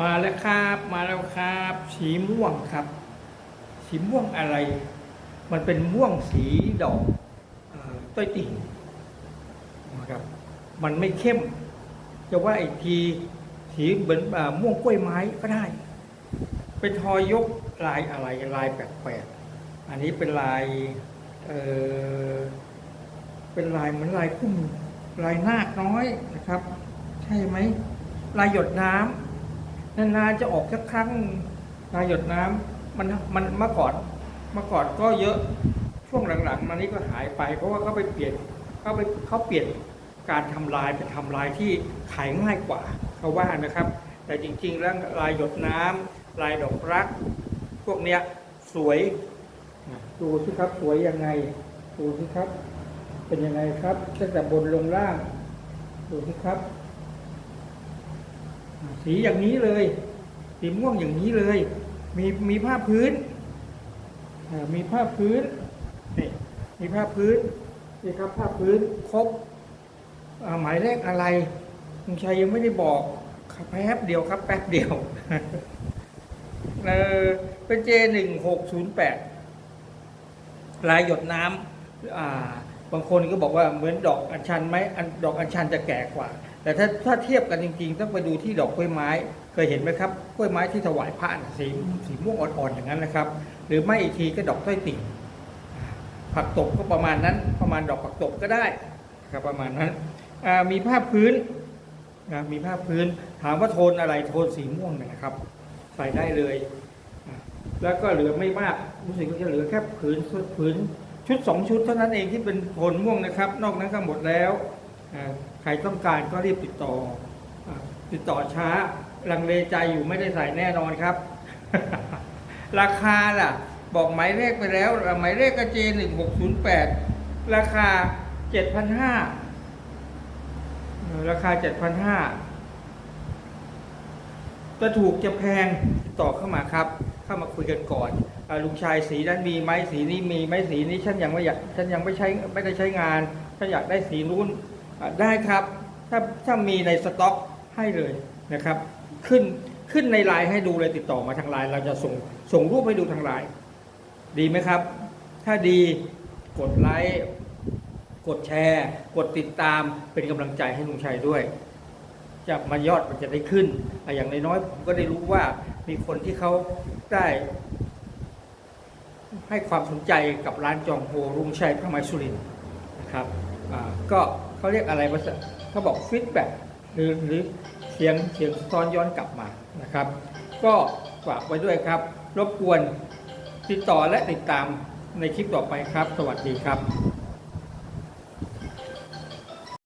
มาแล้วครับมาแล้วครับ สีม่วงครับ สีม่วงอะไร มันเป็นม่วงสีดอกอต้อยติ่งนะครับ มันไม่เข้ม จะว่าอีกทีสีเหมือนม่วงกล้วยไม้ก็ได้ เป็นทอยกลายอะไรลายแปลกๆอันนี้เป็นลายเออเป็นลายเหมือนลายพุ่มลายนาคน้อยนะครับ ใช่ไหมลายหยดน้ำ นานๆจะออกสักครั้งลายหยดน้ำมันมันเมื่อก่อนเมื่อก่อนก็เยอะช่วงหลังๆ มานี้ก็หายไป เพราะว่าเขาไปเปลี่ยนเขาไปเขาเปลี่ยนการทำลายเป็นทำลายที่ขายง่ายกว่าเขาว่านะครับ แต่จริงๆแล้วลายหยดน้ำลายดอกรัก พวกเนี้ยสวยดูสิครับสวยยังไงดูสิครับ เป็นยังไงครับตั้งแต่บนลงล่างดูสิครับ สีอย่างนี้เลย สีม่วงอย่างนี้เลย มีมีผ้าพื้นมีผ้าพื้นนี่มีผ้าพื้นนี่ครับผ้าพื้นครบหมายเลขอะไรลุงชัยยังไม่ได้บอกครับแป๊บเดียวครับ แป๊บเดียวเออเป็นเจหนึ่งหกศูนย์แปดลายหยดน้ำอ่าบางคนก็บอกว่าเหมือนดอกอัญชันไหมดอกอัญชันจะแก่กว่า แต่ถ้าถ้าเทียบกันจริง ๆ ต้องไปดูที่ดอกกล้วยไม้ เคยเห็นไหมครับกล้วยไม้ที่ถวายพระสีสีม่วงอ่อนๆอย่างนั้นนะครับ หรือไม่อีกทีก็ดอกต้อยติ่งผักตบก็ประมาณนั้นประมาณดอกผักตบก็ได้ครับประมาณนั้นมีผ้าพื้นนะมีผ้าพื้นถามว่าโทนอะไรโทนสีม่วงนะครับ ใส่ได้เลย แล้วก็เหลือไม่มากรู้สึกว่าจะเหลือแค่ผืนผืนชุดสองชุดเท่านั้นเองที่เป็นโทนม่วงนะครับ นอกนั้นก็หมดแล้ว ใครต้องการก็รีบติดต่อ ติดต่อช้า ลังเลใจอยู่ไม่ได้ใส่แน่นอนครับ ราคาล่ะ บอกหมายเลขไปแล้ว หมายเลขก็เจหนึ่งหกศูนย์แปดราคาเจ็ดพันห้าราคาเจ็ดพันห้าจะถูกจะแพงติดต่อเข้ามาครับ เข้ามาคุยกันก่อนอลุงชายสีนั้นมีไหมสีนี้มีไหมสีนี้ฉันยังไม่อยากฉันยังไม่ใช้ไม่ได้ใช้งานฉันอยากได้สีนู้น ได้ครับ ถ้าถ้ามีในสต็อกให้เลยนะครับ ขึ้นขึ้นในไลน์ให้ดูเลยติดต่อมาทางไลน์เราจะส่งส่งรูปให้ดูทางไลน์ดีไหมครับ ถ้าดีกดไลค์กดแชร์ กดติดตามเป็นกำลังใจให้ลุงชัยด้วยจะมายอดมันจะได้ขึ้น อย่างน้อยๆผมก็ได้รู้ว่ามีคนที่เขาได้ ให้ความสนใจกับร้านจองโฮรุงชัยพระไมสุรินนะครับก็ เขาเรียกอะไรภาษาเขาบอกฟีดแบ็กหรือหรือเสียงเสียงซ้อนย้อนกลับมานะครับ ก็ฝากไว้ด้วยครับ รบกวนติดต่อและติดตามในคลิปต่อไปครับ สวัสดีครับ